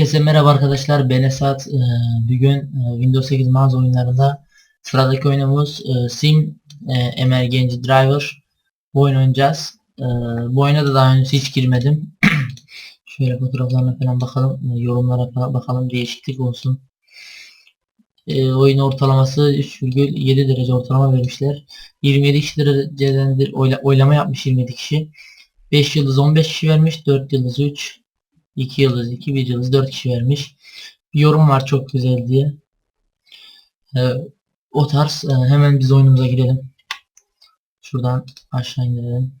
Herkese merhaba arkadaşlar. Ben Esat. Ee, Bugün e, Windows 8 mağaza oyunlarında sıradaki oyunumuz e, Sim e, Emergency Driver. Bu oyun oynayacağız. Bu oyuna da daha önce hiç girmedim. Şöyle fotoğraflarına falan bakalım. Yorumlara falan bakalım. Değişiklik olsun. Oyun ortalaması 3,7 derece ortalama vermişler. 27 kişi derecedendir oyla, oylama yapmış 27 kişi. 5 yıldız 15 kişi vermiş. 4 yıldız 3. 2 yıldız 2 1 yıldız 4 kişi vermiş. Bir yorum var çok güzel diye. Ee, o tarz e, hemen biz oyunumuza girelim. Şuradan aşağı indirelim.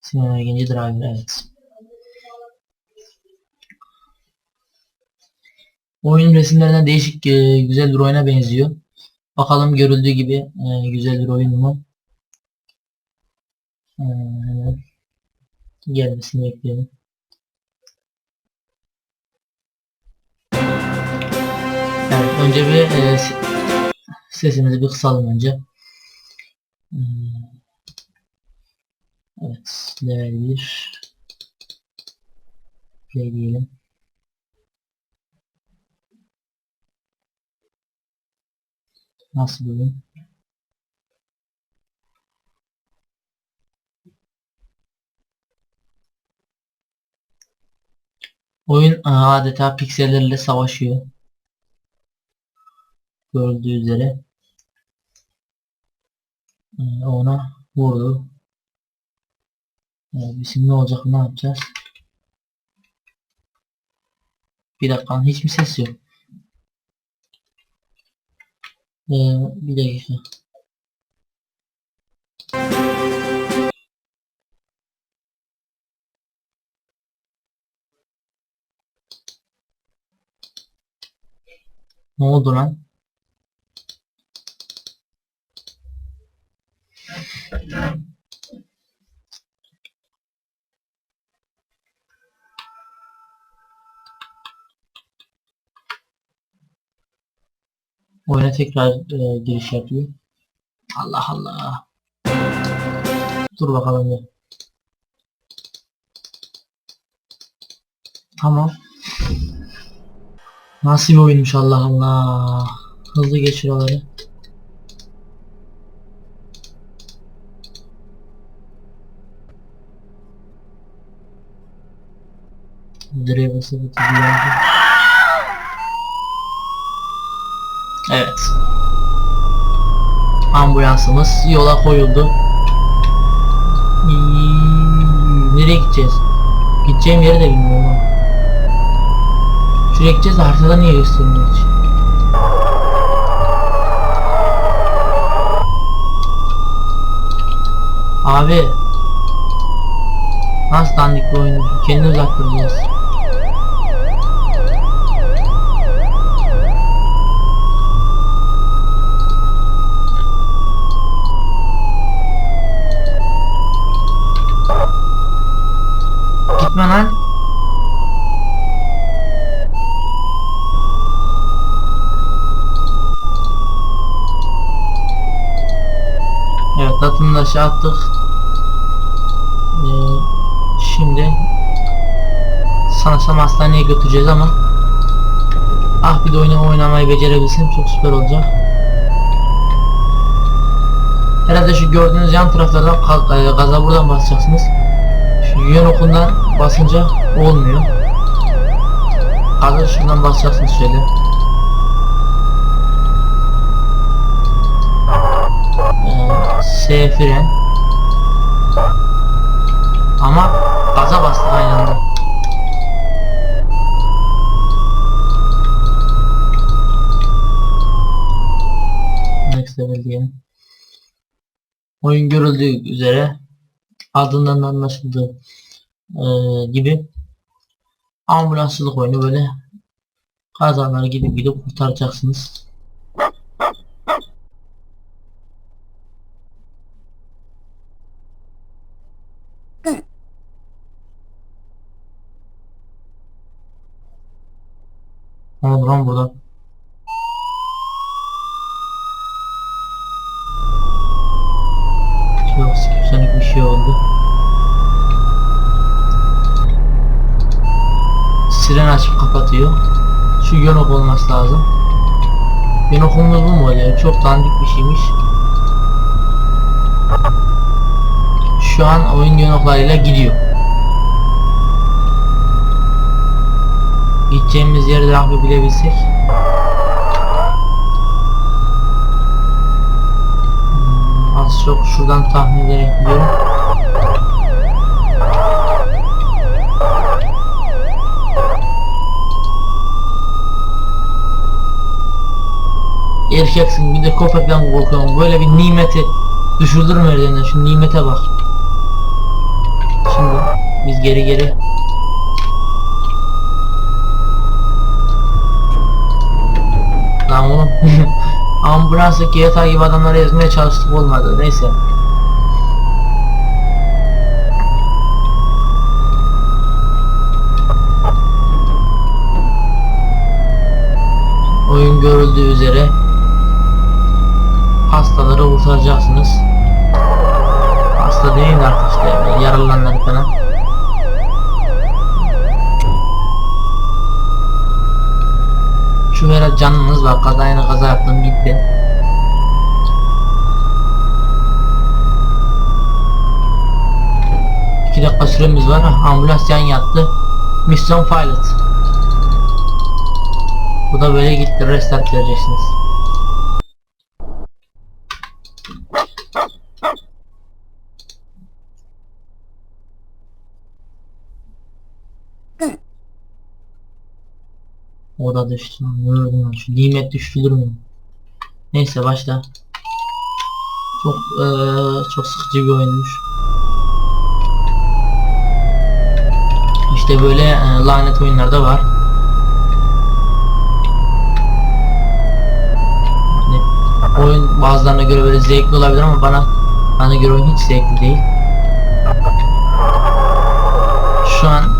Sinema Genci Driver evet. Oyun resimlerinden değişik e, güzel bir oyuna benziyor. Bakalım görüldüğü gibi e, güzel bir oyun mu? E, gelmesini bekleyelim. Önce bir e, sesimizi bir kısalım önce. Hmm. Evet, level 1 play diyelim. Nasıl oyun? Oyun e, adeta piksellerle savaşıyor. Gördüğü üzere. E, Ona vurdu. Evet, bizim ne olacak ne yapacağız? Bir dakika hiç mi ses yok? Ee, bir dakika. Ne oldu lan? Oyuna tekrar e, giriş yapıyor. Allah Allah. Dur bakalım bir. Tamam. Nasıl bir oyunmuş Allah Allah. Hızlı geç şuraları. Direğe basılı tutuyor. Evet. Ambulansımız yola koyuldu. Nereye gideceğiz? Gideceğim yeri de bilmiyorum ama. Şuraya gideceğiz de haritada niye göstermiyor hiç? Abi. Nasıl dandik bir oyun? Kendini uzak. Gitme lan. Evet vatandaşı attık. Ee, şimdi sanırsam hastaneye götüreceğiz ama ah bir de oyunu oynamayı becerebilsem çok süper olacak. Herhalde şu gördüğünüz yan taraflardan e, gaza buradan basacaksınız. Şu yön okundan basınca olmuyor. Gaza şuradan basacaksınız şöyle. Ee, S fren. Ama gaza bastık aynı anda. Next level diyelim. Oyun görüldüğü üzere adından da anlaşıldığı eee, gibi ambulansçılık oyunu böyle kazaları gidip gidip kurtaracaksınız. Ne oldu lan burada? Yok skipsonik bir şey oldu. siren açıp kapatıyor. Şu yonok olması lazım. Yonokumuz bu mu oluyor? Çok dandik bir şeymiş. Şu an oyun yonoklarıyla gidiyor. Gideceğimiz yeri daha bir bilebilsek. Hmm, Az çok şuradan tahmin ederek gidiyorum. Erkeksin bir de köpekten korkuyorum. Böyle bir nimeti düşürdür mü elinden? Şu nimete bak. Şimdi biz geri geri Lan oğlum Ambulanstaki yatağı gibi adamları ezmeye çalıştık olmadı neyse Oyun görüldüğü üzere hastaları kurtaracaksınız. Hasta değil de artık işte falan. Şu herhalde canınız var. Kazayla kaza yaptım gitti. İki dakika süremiz var. Ambulans yan yattı. Mission Pilot. Bu da böyle gitti. Restart vereceksiniz. O da düştü. lan şu nimet düştülür mü? Neyse başla. Çok eee, çok sıkıcı bir oyunmuş. İşte böyle eee, lanet oyunlar var. Yani oyun bazılarına göre böyle zevkli olabilir ama bana bana göre oyun hiç zevkli değil. Şu an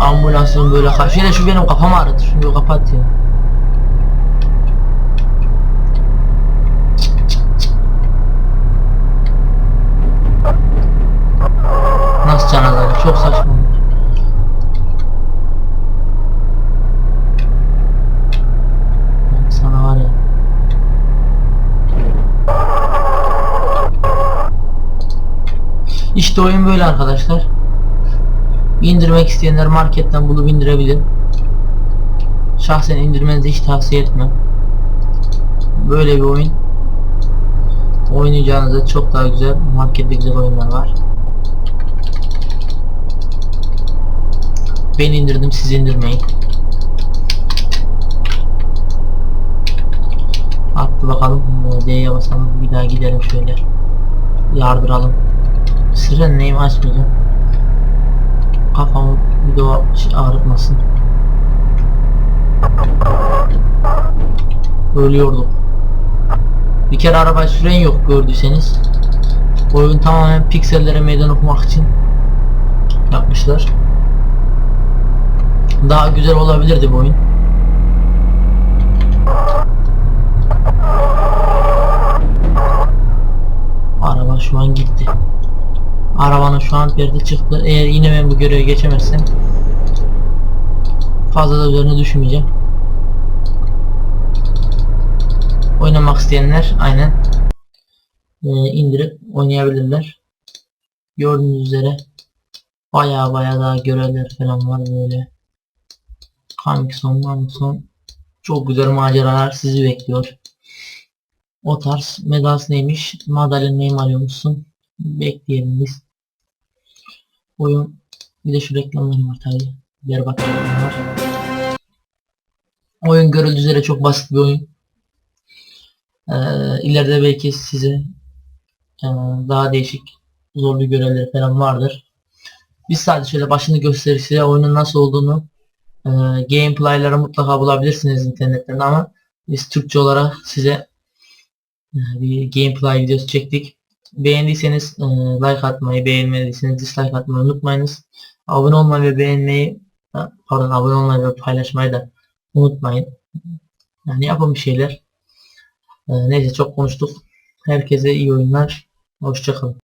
ambulansın böyle karşı Şöyle şu benim kafam ağrıdı. Şunu kapat ya. Nasıl can azalır? Çok saçma. Sana var ya. İşte oyun böyle arkadaşlar. İndirmek isteyenler marketten bulup indirebilir. Şahsen indirmenizi hiç tavsiye etmem. Böyle bir oyun. Oynayacağınızda çok daha güzel markette güzel oyunlar var. Ben indirdim siz indirmeyin. Attı bakalım. D'ye basalım. Bir daha gidelim şöyle. Yardıralım. Siren neyim açmayacağım kafamı o şey ağrıtmasın. Ölüyordum. Bir kere araba süren yok gördüyseniz. Oyun tamamen piksellere meydan okumak için yapmışlar. Daha güzel olabilirdi bu oyun. Araba şu an gitti. Arabanın şu an perdi çıktı. Eğer yine ben bu görevi geçemezsem fazla da üzerine düşmeyeceğim. Oynamak isteyenler aynen e, indirip oynayabilirler. Gördüğünüz üzere baya baya daha görevler falan var böyle. Comic Comic çok güzel maceralar sizi bekliyor. O tarz medals neymiş? Madalya neyim alıyormuşsun? Bekleyelim biz. Oyun bir de şu reklamlar var tabi. Diğer bak var. Oyun görüldüğü üzere çok basit bir oyun. Ee, ileride belki size e, daha değişik zorlu görevler falan vardır. Biz sadece şöyle başını gösterip size oyunun nasıl olduğunu e, gameplay'ları mutlaka bulabilirsiniz internetten ama biz Türkçe olarak size e, bir gameplay videosu çektik. Beğendiyseniz e, like atmayı, beğenmediyseniz dislike atmayı unutmayınız. Abone olmayı ve beğenmeyi, pardon abone olmayı ve paylaşmayı da unutmayın. Yani yapın bir şeyler. E, neyse çok konuştuk. Herkese iyi oyunlar. Hoşçakalın.